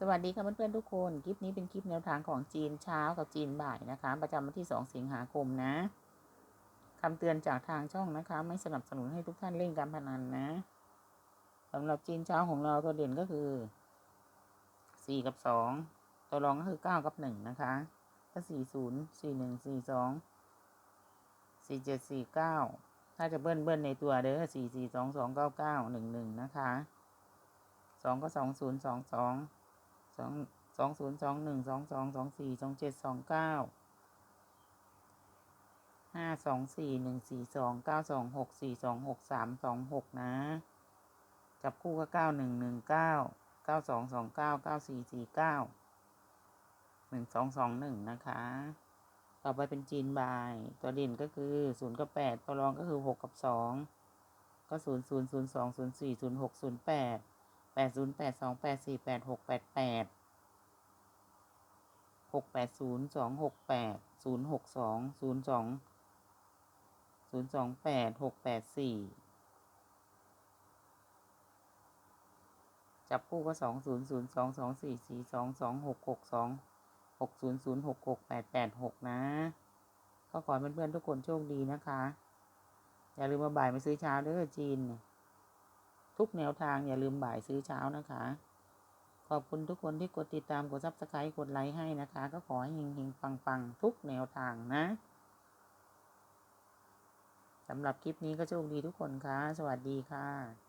สวัสดีค่ะเพื่อนๆทุกคน คลิปนี้เป็นคลิปแนวทางของจีนเช้ากับจีนบ่ายนะคะ ประจำวันที่ 2 สิงหาคมนะคำเตือนจากทางช่องนะคะ ไม่สนับสนุนให้ทุกท่านเล่นการพนันนะสำหรับจีนเช้าของเราตัวเด่นก็คือ 4 กับ 2 ตัวรองก็คือ 9 กับ 1 นะคะก็40 41 42 47 49 ถ้าจะเบิ้ลเบิ้ลในตัวเด้อ4 4 2 2 9 9 1 1 นะคะสองก็สองศูนย์ สองสองศูนย์สองหนึ่งสองสองสองสี่สองเจ็ดสองเก้าห้าสองสี่หนึ่งสี่สองเก้าสองหกสี่สองหกสามสองหกนะ จับคู่ก็เก้าหนึ่งหนึ่งเก้าเก้าสองสองเก้าเก้าสี่สี่เก้าหนึ่งสองสองหนึ่งนะคะ ต่อไปเป็นจีนบาย ตัวเด่นก็คือศูนย์กับแปดตัวรองก็คือหกกับสองก็ศูนย์ศูนย์ศูนย์สองศูนย์สี่ศูนย์หกศูนย์แปด แปดศูนย์แปดสองแปดสี่แปดหกแปดแปดหกแปดศูนย์สองหกแปดศูนย์หกสองศูนย์สองศูนย์สองแปดหกแปดสี่จับคู่ก็สองศูนย์ศูนย์สองสองสี่สี่สองสองหกหกสองหกศูนย์ศูนย์หกหกแปดแปดหกนะ ก็ขอเพื่อนๆทุกคนโชคดีนะคะ อย่าลืมมาบ่ายมาซื้อเช้าเด้อจีนเนี่ย ทุกแนวทางอย่าลืมบ่ายซื้อเช้านะคะ ขอบคุณทุกคนที่กดติดตามกดซับสไครต์กดไลค์ให้นะคะ ก็ขอให้เฮงๆปังๆ ทุกแนวทางนะสำหรับคลิปนี้ก็โชคดีทุกคนค่ะ สวัสดีค่ะ